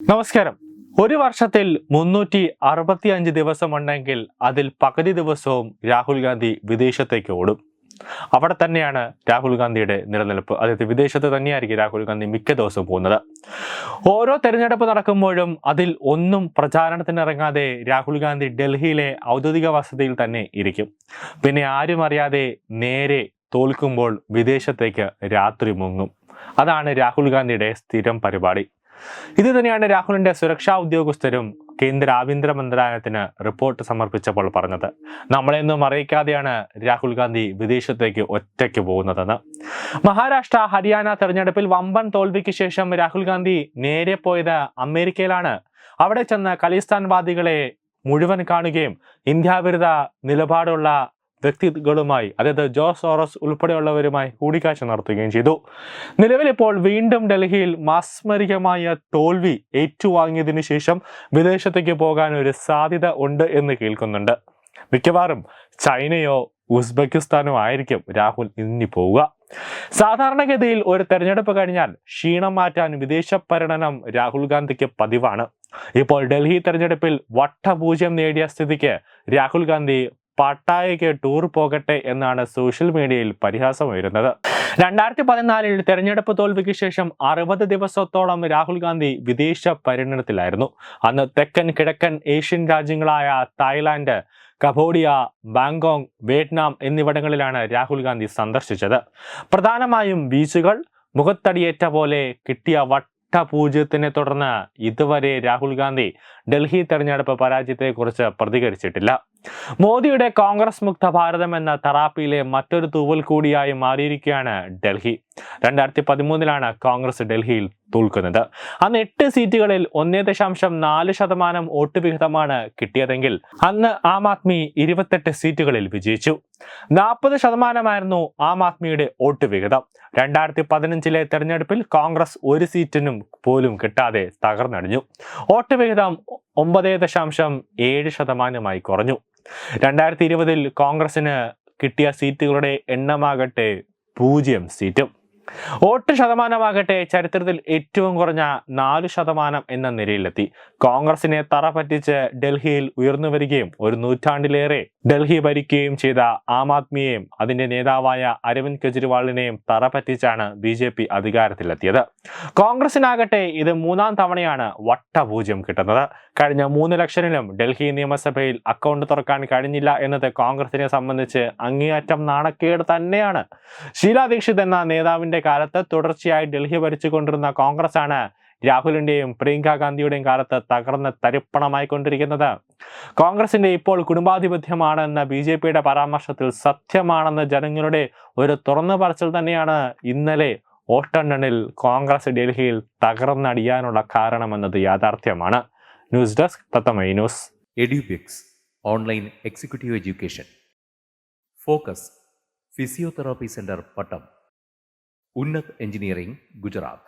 നമസ്കാരം. ഒരു വർഷത്തിൽ മുന്നൂറ്റി അറുപത്തി അഞ്ച് ദിവസമുണ്ടെങ്കിൽ അതിൽ പകുതി ദിവസവും രാഹുൽ ഗാന്ധി വിദേശത്തേക്ക് ഓടും. അവിടെ തന്നെയാണ് രാഹുൽ ഗാന്ധിയുടെ നിലനിൽപ്പ്. അതായത് വിദേശത്ത് തന്നെയായിരിക്കും രാഹുൽ ഗാന്ധി മിക്ക ദിവസവും പോകുന്നത്. ഓരോ തെരഞ്ഞെടുപ്പ് നടക്കുമ്പോഴും അതിൽ ഒന്നും പ്രചാരണത്തിനിറങ്ങാതെ രാഹുൽ ഗാന്ധി ഡൽഹിയിലെ ഔദ്യോഗിക വസതിയിൽ തന്നെ ഇരിക്കും. പിന്നെ ആരും അറിയാതെ നേരെ തോൽക്കുമ്പോൾ വിദേശത്തേക്ക് രാത്രി മുങ്ങും. അതാണ് രാഹുൽ ഗാന്ധിയുടെ സ്ഥിരം പരിപാടി. ഇത് തന്നെയാണ് രാഹുലിന്റെ സുരക്ഷാ ഉദ്യോഗസ്ഥരും കേന്ദ്ര ആഭ്യന്തര മന്ത്രാലയത്തിന് റിപ്പോർട്ട് സമർപ്പിച്ചപ്പോൾ പറഞ്ഞത്. നമ്മളെയൊന്നും അറിയിക്കാതെയാണ് രാഹുൽ ഗാന്ധി വിദേശത്തേക്ക് ഒറ്റയ്ക്ക് പോകുന്നതെന്ന്. മഹാരാഷ്ട്ര ഹരിയാന തെരഞ്ഞെടുപ്പിൽ വമ്പൻ തോൽവിക്ക് ശേഷം രാഹുൽ ഗാന്ധി നേരെ പോയത് അമേരിക്കയിലാണ്. അവിടെ ചെന്ന് ഖലിസ്ഥാൻവാദികളെ മുഴുവൻ കാണുകയും ഇന്ത്യാവിരുദ്ധ നിലപാടുള്ള വ്യക്തികളുമായി അതായത് ജോസ് ഓറസ് ഉൾപ്പെടെയുള്ളവരുമായി കൂടിക്കാഴ്ച നടത്തുകയും ചെയ്തു. നിലവിലിപ്പോൾ വീണ്ടും ഡൽഹിയിൽ മാസ്മരികമായ തോൽവി ഏറ്റുവാങ്ങിയതിനു ശേഷം വിദേശത്തേക്ക് പോകാൻ ഒരു സാധ്യത ഉണ്ട് എന്ന് കേൾക്കുന്നുണ്ട്. മിക്കവാറും ചൈനയോ ഉസ്ബെക്കിസ്ഥാനോ ആയിരിക്കും രാഹുൽ ഇന്നി പോവുക. സാധാരണഗതിയിൽ ഒരു തെരഞ്ഞെടുപ്പ് കഴിഞ്ഞാൽ ക്ഷീണം മാറ്റാൻ വിദേശ പര്യടനം രാഹുൽ ഗാന്ധിക്ക് പതിവാണ്. ഇപ്പോൾ ഡൽഹി തെരഞ്ഞെടുപ്പിൽ വട്ടപൂജ്യം നേടിയ സ്ഥിതിക്ക് രാഹുൽ ഗാന്ധി പട്ടായയ്ക്ക് ടൂർ പോകട്ടെ എന്നാണ് സോഷ്യൽ മീഡിയയിൽ പരിഹാസം ഉയരുന്നത്. രണ്ടായിരത്തി പതിനാലിൽ തെരഞ്ഞെടുപ്പ് തോൽവിക്ക് ശേഷം അറുപത് ദിവസത്തോളം രാഹുൽ ഗാന്ധി വിദേശ പര്യടനത്തിലായിരുന്നു. അന്ന് തെക്കൻ കിഴക്കൻ ഏഷ്യൻ രാജ്യങ്ങളായ തായ്ലാന്റ് കബോഡിയ ബാങ്കോങ് വിയറ്റ്നാം എന്നിവിടങ്ങളിലാണ് രാഹുൽ ഗാന്ധി സന്ദർശിച്ചത്. പ്രധാനമായും ബീച്ചുകൾ മുഖത്തടിയേറ്റ പോലെ കിട്ടിയ വട്ടപൂജ്യത്തിനെ തുടർന്ന് ഇതുവരെ രാഹുൽ ഗാന്ധി ഡൽഹി തെരഞ്ഞെടുപ്പ് പരാജയത്തെക്കുറിച്ച് പ്രതികരിച്ചിട്ടില്ല. മോദിയുടെ കോൺഗ്രസ് മുക്ത ഭാരതം എന്ന തെറാപ്പിയിലെ മറ്റൊരു തൂവൽ കൂടിയായി മാറിയിരിക്കുകയാണ് ഡൽഹി. രണ്ടായിരത്തി പതിമൂന്നിലാണ് കോൺഗ്രസ് ഡൽഹിയിൽ തോൽക്കുന്നത്. അന്ന് എട്ട് സീറ്റുകളിൽ ഒന്നേ ദശാംശം നാല് ശതമാനം വോട്ട് വിഹിതമാണ് കിട്ടിയതെങ്കിൽ അന്ന് ആം ആദ്മി ഇരുപത്തെട്ട് സീറ്റുകളിൽ വിജയിച്ചു. നാൽപ്പത് ശതമാനമായിരുന്നു ആം ആദ്മിയുടെ വോട്ട് വിഹിതം. രണ്ടായിരത്തി പതിനഞ്ചിലെ തെരഞ്ഞെടുപ്പിൽ കോൺഗ്രസ് ഒരു സീറ്റിനും പോലും കിട്ടാതെ തകർന്നടിഞ്ഞു. വോട്ട് വിഹിതം ഒമ്പത് ദശാംശം ഏഴ് ശതമാനമായി കുറഞ്ഞു. രണ്ടായിരത്തി ഇരുപതിൽ കോൺഗ്രസിന് കിട്ടിയ സീറ്റുകളുടെ എണ്ണമാകട്ടെ പൂജ്യം സീറ്റും. വോട്ട് ശതമാനമാകട്ടെ ചരിത്രത്തിൽ ഏറ്റവും കുറഞ്ഞ നാല് ശതമാനം എന്ന നിലയിലെത്തി. കോൺഗ്രസിനെ തറ പറ്റിച്ച് ഡൽഹിയിൽ ഉയർന്നു വരികയും ഒരു നൂറ്റാണ്ടിലേറെ ഡൽഹി ഭരിക്കുകയും ചെയ്ത ആം ആദ്മിയെയും അതിന്റെ നേതാവായ അരവിന്ദ് കെജ്രിവാളിനെയും തറ പറ്റിച്ചാണ് ബി ജെ പി അധികാരത്തിലെത്തിയത്. കോൺഗ്രസിനാകട്ടെ ഇത് മൂന്നാം തവണയാണ് വട്ടപൂജ്യം കിട്ടുന്നത്. കഴിഞ്ഞ മൂന്ന് ലക്ഷത്തിലും ഡൽഹി നിയമസഭയിൽ അക്കൗണ്ട് തുറക്കാൻ കഴിഞ്ഞില്ല എന്നത് കോൺഗ്രസിനെ സംബന്ധിച്ച് അങ്ങേയറ്റം നാണക്കേട് തന്നെയാണ്. ഷീലാ ദീക്ഷിത് എന്ന നേതാവിന്റെ കാലത്ത് തുടർച്ചയായി ഡൽഹി ഭരിച്ചുകൊണ്ടിരുന്ന കോൺഗ്രസ് ആണ് രാഹുലിന്റെയും പ്രിയങ്ക ഗാന്ധിയുടെയും കാലത്ത് തകർന്ന് തരിപ്പണമായിക്കൊണ്ടിരിക്കുന്നത്. കോൺഗ്രസിന്റെ ഇപ്പോൾ കുടുംബാധിപത്യമാണ് എന്ന ബി ജെ പിയുടെ പരാമർശത്തിൽ സത്യമാണെന്ന ജനങ്ങളുടെ ഒരു തുറന്നു പറച്ചിൽ തന്നെയാണ് ഇന്നലെ വോട്ടെണ്ണലിൽ കോൺഗ്രസ് ഡൽഹിയിൽ തകർന്നടിയാനുള്ള കാരണമെന്നത് യാഥാർത്ഥ്യമാണ്. News desk Thathamai news. Edubix online executive education. Focus physiotherapy centre Pattom. Unnat engineering Gujarat.